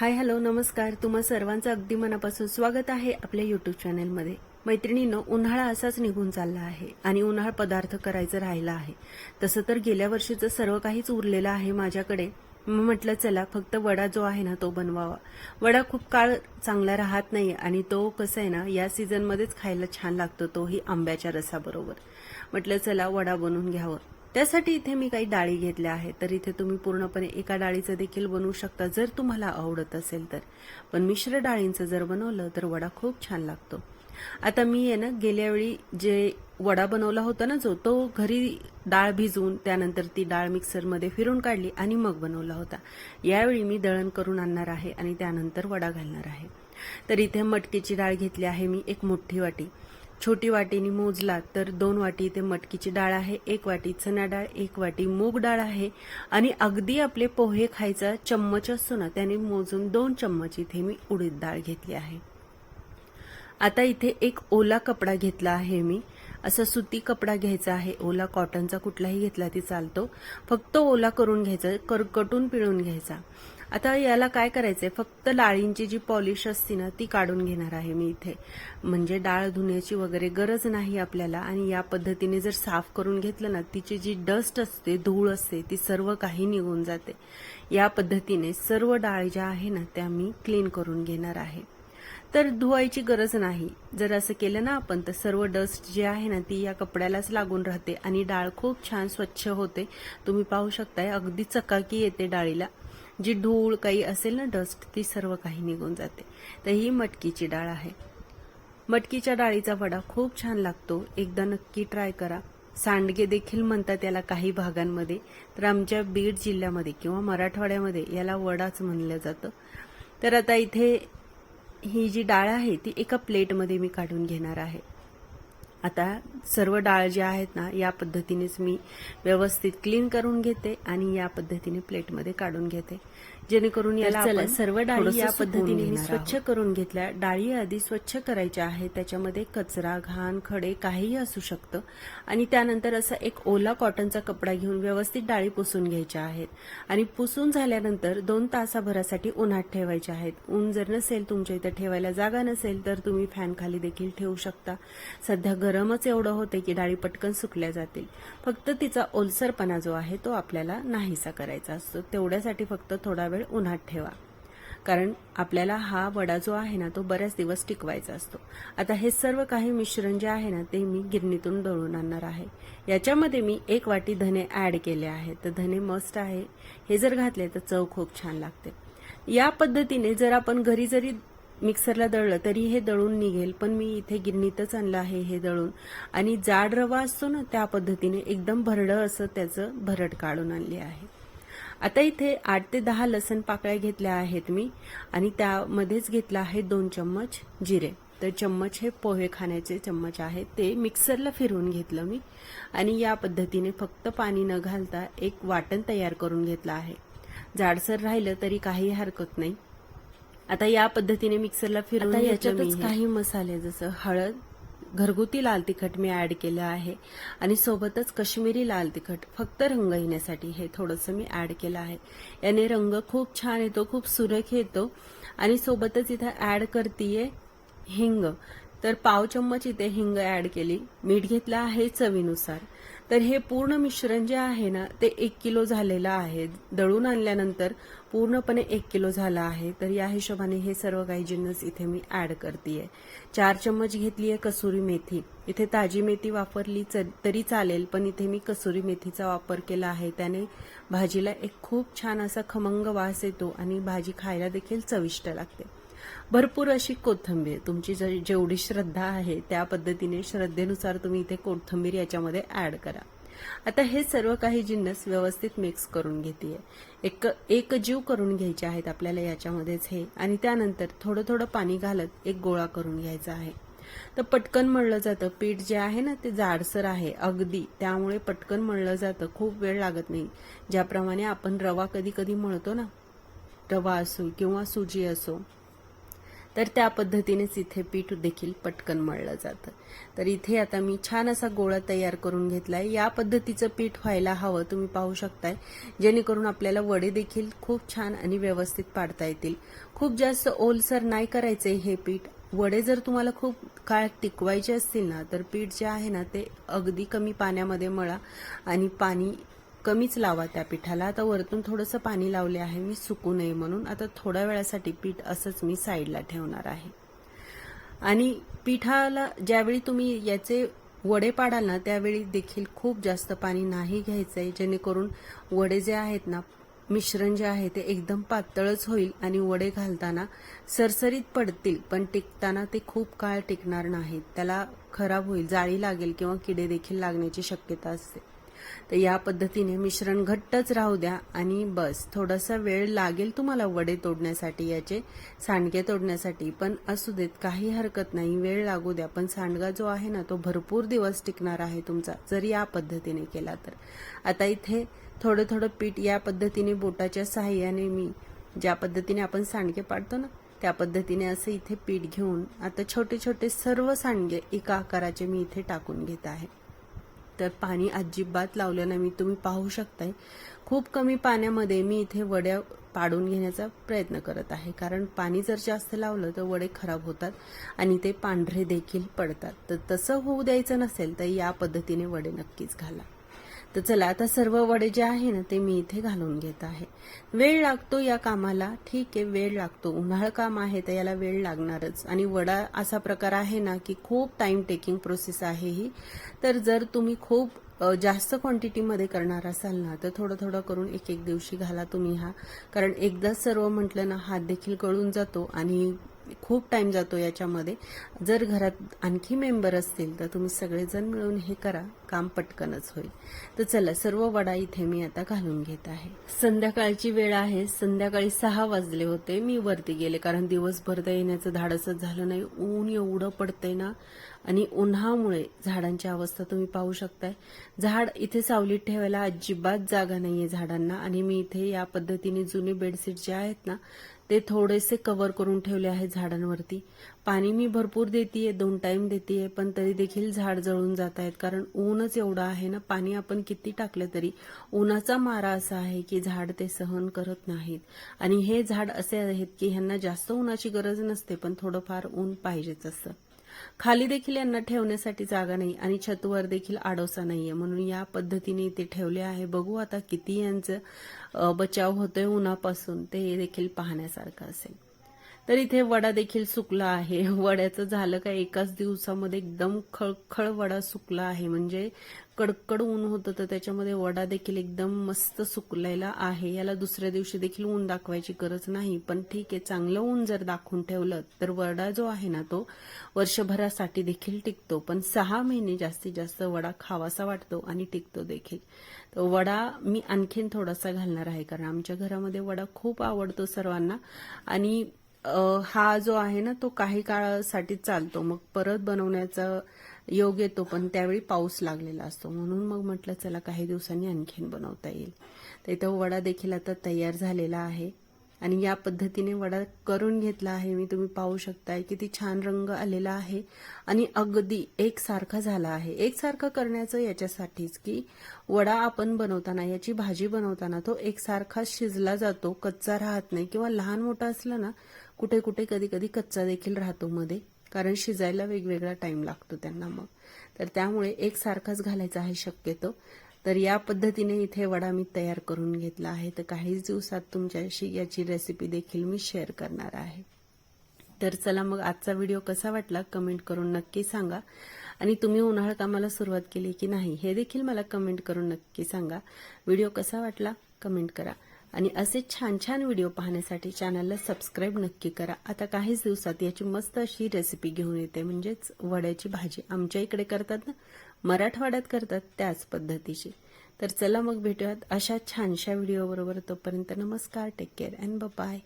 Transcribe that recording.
Hi hello नमस्कार. तुम्हा सर्वांचं अगदी मनापासून स्वागत आहे आपल्या युट्यूब चॅनेलमध्ये मैत्रिणीनं उन्हाळा असाच निघून चालला आहे आणि उन्हाळ पदार्थ करायचं राहिलं आहे. तसं तर गेल्या वर्षीचं सर्व काहीच उरलेलं आहे माझ्याकडे. मग म्हटलं चला फक्त वडा जो आहे ना तो बनवावा. वडा खूप काळ चांगला राहत नाही आणि तो कसं आहे ना या सीझनमध्येच खायला छान लागतो तोही आंब्याच्या रसाबरोबर. म्हटलं चला वडा बनवून घ्यावं. त्यासाठी इथे मी काही डाळी घेतल्या आहेत. तर इथे तुम्ही पूर्णपणे एका डाळीचं देखील बनवू शकता जर तुम्हाला आवडत असेल तर. पण मिश्र डाळींचं जर बनवलं तर वडा खूप छान लागतो. आता मी आहे ना गेल्या वेळी जे वडा बनवला होता ना जो तो घरी डाळ भिजवून त्यानंतर ती डाळ मिक्सरमध्ये फिरून काढली आणि मग बनवला होता. यावेळी मी दळण करून आणणार आहे आणि त्यानंतर वडा घालणार आहे. तर इथे मटकीची डाळ घेतली आहे मी एक मोठी वाटी. छोटी वाटीने मोजला तर दोन वाटी इथे मटकीची डाळ आहे एक वाटी चणा डाळ एक वाटी मूग डाळ आहे आणि अगदी आपले पोहे खायचा चम्मच असतो ना त्याने मोजून दोन चम्मच इथे मी उडीद डाळ घेतली आहे. आता इथे एक ओला कपडा घेतला आहे मी. असा सुती कपडा घ्यायचा आहे. ओला कॉटनचा कुठलाही घेतला ती चालतो. फक्त ओला करून घ्यायचा करकटून पिळून घ्यायचा. आता याला काय करायचंय? फक्त डाळींची जी पॉलिश असते ना ती काढून घेणार आहे मी इथे. म्हणजे डाळ धुण्याची वगैरे गरज नाही आपल्याला आणि या पद्धतीने जर साफ करून घेतलं ना तिची जी डस्ट असते धूळ असते ती सर्व काही निघून जाते. या पद्धतीने सर्व डाळ ज्या आहे ना त्या मी क्लीन करून घेणार आहे. तर धुवायची गरज नाही. जर असं केलं ना आपण तर सर्व डस्ट जी आहे ना ती या कपड्यालाच लागून राहते आणि डाळ खूप छान स्वच्छ होते. तुम्ही पाहू शकताय अगदी चकाकी येते डाळीला. जी धूळ काही असेल ना डस्ट ती सर्व काही निघून जाते. तर ही मटकीची डाळ आहे. मटकीच्या डाळीचा वडा खूप छान लागतो. एकदा नक्की ट्राय करा. सांडगे देखील म्हणतात त्याला काही भागांमध्ये. तर आमच्या बीड जिल्ह्यामध्ये किंवा मराठवाड्यामध्ये याला वडाच म्हणलं जातं. तर आता इथे ही जी डाळ आहे ती एका प्लेटमध्ये मी काढून घेणार आहे. आता सर्व डाळ ज्या आहेत ना या पद्धतीनेच मी व्यवस्थित क्लीन करून घेते आणि या पद्धतीने प्लेटमध्ये काढून घेते. जेणेकरून याला सर्व डाळी या पद्धतीने मी स्वच्छ. करून घेतल्या. डाळी आधी स्वच्छ करायच्या आहेत. त्याच्यामध्ये कचरा घाण खडे काहीही असू शकतं. आणि त्यानंतर असा एक ओला कॉटनचा कपडा घेऊन व्यवस्थित डाळी पुसून घ्यायच्या आहेत. आणि पुसून झाल्यानंतर दोन तासाभरासाठी उन्हात ठेवायच्या आहेत. ऊन जर नसेल तुमच्या इथं ठेवायला जागा नसेल तर तुम्ही फॅन खाली देखील ठेवू शकता. सध्या गरमच एवढं होते की डाळी पटकन सुकल्या जातील. फक्त तिचा ओलसरपणा जो आहे तो आपल्याला नाहीसा करायचा असतो. तेवढ्यासाठी फक्त थोडा वेळ उन्हात ठेवा. कारण आपल्याला हा वडा जो आहे ना तो बऱ्याच दिवस टिकवायचा असतो. आता हे सर्व काही मिश्रण जे आहे ना ते मी गिरणीतून दळून आणणार आहे. याच्यामध्ये मी एक वाटी धने ॲड केले आहेत. तर धने मस्ट आहे. हे जर घातले तर चव खूप छान लागते. या पद्धतीने जर आपण घरी जरी मिक्सरला दळलं तरी हे दळून निघेल. पण मी इथे गिरणीतच आणलं आहे हे दळून. आणि जाड रवा असतो ना त्या पद्धतीने एकदम भरडं असं त्याचं भरड काढून आणली आहे. आता इथे आठ ते दहा लसण पाकळ्या घेतल्या आहेत मी आणि त्यामध्येच घेतला आहे दोन चम्मच जिरे. तर चम्मच हे पोहे खाण्याचे चम्मच आहेत ते मिक्सरला फिरवून घेतलं मी आणि या पद्धतीने फक्त पाणी न घालता एक वाटण तयार करून घेतलं आहे. जाडसर राहिलं तरी काही हरकत नाही. आता या पद्धतीने मिक्सरला फिरवून याच्यातच. काही मसाले जसं हळद घरगुती लाल तिखट मी ऍड केलं आहे. आणि सोबतच कश्मीरी लाल तिखट फक्त रंग येण्यासाठी हे थोडंसं मी ऍड केलं आहे. याने रंग खूप छान येतो खूप सुरेख येतो. आणि सोबतच इथं ऍड करतीये हिंग. तर पाव चम्मच इथे हिंग ऍड केली. मीठ घेतलं आहे चवीनुसार. तर हे पूर्ण मिश्रण जे आहे ना ते एक किलो झालेलं आहे. दळून आणल्यानंतर पूर्णपणे एक किलो झालं आहे. तर या हिशोबाने हे सर्व काही जिन्नस इथे मी ऍड करते चार चम्मच घेतली आहे कसुरी मेथी. इथे ताजी मेथी वापरली च- तरी चालेल पण इथे मी कसुरी मेथीचा वापर केला आहे. त्याने भाजीला एक खूप छान असा खमंग वास येतो आणि भाजी खायला देखील चविष्ट लागते. भरपूर अशी कोथिंबीर. तुमची जेवढी श्रद्धा आहे त्या पद्धतीने श्रद्धेनुसार तुम्ही इथे कोथिंबीर याच्यामध्ये ऍड करा. आता हे सर्व काही जिन्नस व्यवस्थित मिक्स करून घेते एक एक जीव करून घ्यायचे आहेत आपल्याला याच्यामध्येच हे. आणि त्यानंतर थोडं थोडं पाणी घालत एक गोळा करून घ्यायचा आहे. तर पटकन मळलं जातं. पीठ जे आहे ना ते जाडसर आहे अगदी. त्यामुळे पटकन मळलं जातं. खूप वेळ लागत नाही. ज्याप्रमाणे आपण रवा कधी कधी मळतो ना रवा असो किंवा सुजी असो तर त्या पद्धतीनेच इथे पीठ देखील पटकन मळलं जातं. तर इथे आता मी छान असा गोळा तयार करून घेतलाय. या पद्धतीचं पीठ व्हायला हवं तुम्ही पाहू शकताय. जेणेकरून आपल्याला वडे देखील खूप छान आणि व्यवस्थित पाडता येतील. खूप जास्त ओलसर नाही करायचे हे पीठ. वडे जर तुम्हाला खूप काळ टिकवायचे असतील ना तर पीठ जे आहे ना ते अगदी कमी पाण्यामध्ये मळा आणि पाणी कमीच लावा त्या पिठाला. आता वरतून थोडंसं पाणी लावले आहे मी सुकू नये म्हणून. आता थोड्या वेळासाठी पीठ असंच मी साईडला ठेवणार आहे. आणि पिठाला ज्यावेळी तुम्ही याचे वडे पाडाल ना त्यावेळी देखील खूप जास्त पाणी नाही घ्यायचं आहे जेणेकरून वडे जे आहेत ना मिश्रण जे आहे ते एकदम पातळच होईल आणि वडे घालताना सरसरीत पडतील पण टिकताना ते खूप काळ टिकणार नाहीत. त्याला खराब होईल जाळी लागेल किंवा किडे देखील लागण्याची शक्यता असते. तर या पद्धतीने मिश्रण घट्टच राहू द्या आणि बस थोडासा वेळ लागेल तुम्हाला वडे तोडण्यासाठी याचे सांडगे तोडण्यासाठी पण असू देत काही हरकत नाही वेळ लागू द्या. पण सांडगा जो आहे ना तो भरपूर दिवस टिकणार आहे तुमचा जर या पद्धतीने केला तर. आता इथे थोडं थोडं पीठ या पद्धतीने बोटाच्या सहाय्याने मी ज्या पद्धतीने आपण सांडगे पाडतो ना त्या पद्धतीने असं इथे पीठ घेऊन आता छोटे छोटे सर्व सांडगे एका आकाराचे मी इथे टाकून घेत आहे. तर पाणी अजिबात लावलं नाही. मी तुम्ही पाहू शकताय. खूप कमी पाण्यामध्ये मी इथे वड्या पाडून घेण्याचा प्रयत्न करत आहे. कारण पाणी जर जास्त लावलं तर वडे खराब होतात आणि ते पांढरे देखील पडतात. तर तसं होऊ द्यायचं नसेल तर या पद्धतीने वडे नक्कीच घाला. तर चला आता सर्व वडे जे आहे ना ते मी इथे घालून घेत आहे. वेळ लागतो या कामाला. ठीक आहे वेळ लागतो. उन्हाळ काम आहे तर याला वेळ लागणारच. आणि वडा असा प्रकार आहे ना की खूप टाइम टेकिंग प्रोसेस आहे ही. तर जर तुम्ही खूप जास्त क्वांटिटीमध्ये करणार असाल ना तर थोडं थोडं करून एक एक दिवशी घाला तुम्ही हा. कारण एकदाच सर्व म्हटलं ना हात देखील गळून जातो आणि खूप टाईम जातो याच्यामध्ये. जर घरात आणखी मेंबर असतील तर तुम्ही सगळेजण मिळून हे करा. काम पटकनच होईल. तर चला सर्व वडा इथे मी आता घालून घेत आहे. संध्याकाळची वेळ आहे. संध्याकाळी सहा वाजले होते. मी वरती गेले कारण दिवसभर तर येण्याचं धाडसच झालं नाही. ऊन एवढं पडतंय ना. आणि उन्हामुळे झाडांची अवस्था तुम्ही पाहू शकताय. झाड इथे सावलीत ठेवायला अजिबात जागा नाहीये झाडांना. आणि मी इथे या पद्धतीने जुने बेडशीट जे आहेत ना ते थोडेसे कव्हर करून ठेवले आहे झाडांवरती. पाणी मी भरपूर देतीये दोन टाइम देतीये पण तरी देखील झाड जळून जात आहेत. कारण ऊनच एवढं आहे ना पाणी आपण किती टाकलं तरी उन्हाचा मारा असा आहे की झाड ते सहन करत नाहीत. आणि हे झाड असे आहेत की ह्यांना जास्त उन्हाची गरज नसते पण थोडंफार ऊन पाहिजेच असतं. खाली देखील यांना ठेवण्यासाठी जागा नाही आणि छतवर देखील आडोसा नाहीये. म्हणून या पद्धतीने ते ठेवले आहे. बघू आता किती यांचं बचाव होतोय उन्हापासून ते देखील पाहण्यासारखं असेल. तर इथे वडा देखील सुकला आहे. वड्याचं झालं का एकाच दिवसामध्ये एकदम खळखळ वडा सुकला आहे. म्हणजे कडकड ऊन होतं तर त्याच्यामध्ये वडा देखील एकदम मस्त सुकलेला आहे. याला दुसऱ्या दिवशी देखील ऊन दाखवायची गरज नाही. पण ठीक आहे चांगलं ऊन जर दाखवून ठेवलं तर वडा जो आहे ना तो वर्षभरासाठी देखील टिकतो. पण सहा महिने जास्तीत जास्त वडा खावासा वाटतो आणि टिकतो देखील. तर वडा मी आणखीन थोडासा घालणार आहे. कारण आमच्या घरामध्ये वडा खूप आवडतो सर्वांना. आणि हा जो आहे ना तो काही काळासाठी चालतो. मग परत बनवण्याचा योग येतो पण त्यावेळी पाऊस लागलेला असतो. म्हणून मग म्हटलं चला काही दिवसांनी आणखीन बनवता येईल. तर इथं वडा देखील आता तयार झालेला आहे. आणि या पद्धतीने वडा करून घेतला आहे. मी तुम्ही पाहू शकताय किती छान रंग आलेला आहे. आणि अगदी एकसारखा झाला आहे. एकसारखं करण्याचं याच्यासाठीच की वडा आपण बनवताना याची भाजी बनवताना तो एकसारखा शिजला जातो. कच्चा राहत नाही. किंवा लहान मोठा असला ना कुठे कुठे कधी कधी कच्चा देखील राहतो मध्ये कारण शिजायला वेगवेगळा टाइम लागतो त्यांना मग. तर त्यामुळे एकसारखाच घालायचा आहे शक्यतो. तर या पद्धतीने इथे वडा मी तयार करून घेतला आहे. तर काहीच दिवसात तुमच्याशी याची रेसिपी देखील मी शेअर करणार आहे. तर चला मग आजचा व्हिडिओ कसा वाटला कमेंट करून नक्की सांगा. आणि तुम्ही उन्हाळ कामाला सुरुवात केली की नाही हे देखील मला कमेंट करून नक्की सांगा. व्हिडिओ कसा वाटला? कमेंट करा. आणि असे छान छान व्हिडिओ पाहण्यासाठी चॅनलला सबस्क्राईब नक्की करा. आता काहीच दिवसात याची मस्त अशी रेसिपी घेऊन येते. म्हणजेच वड्याची भाजी आमच्या इकडे करतात ना मराठवाड्यात करतात त्याच पद्धतीची. तर चला मग भेटूयात अशा छानशा व्हिडिओ बरोबर तोपर्यंत नमस्कार टेक केअर अँड बाय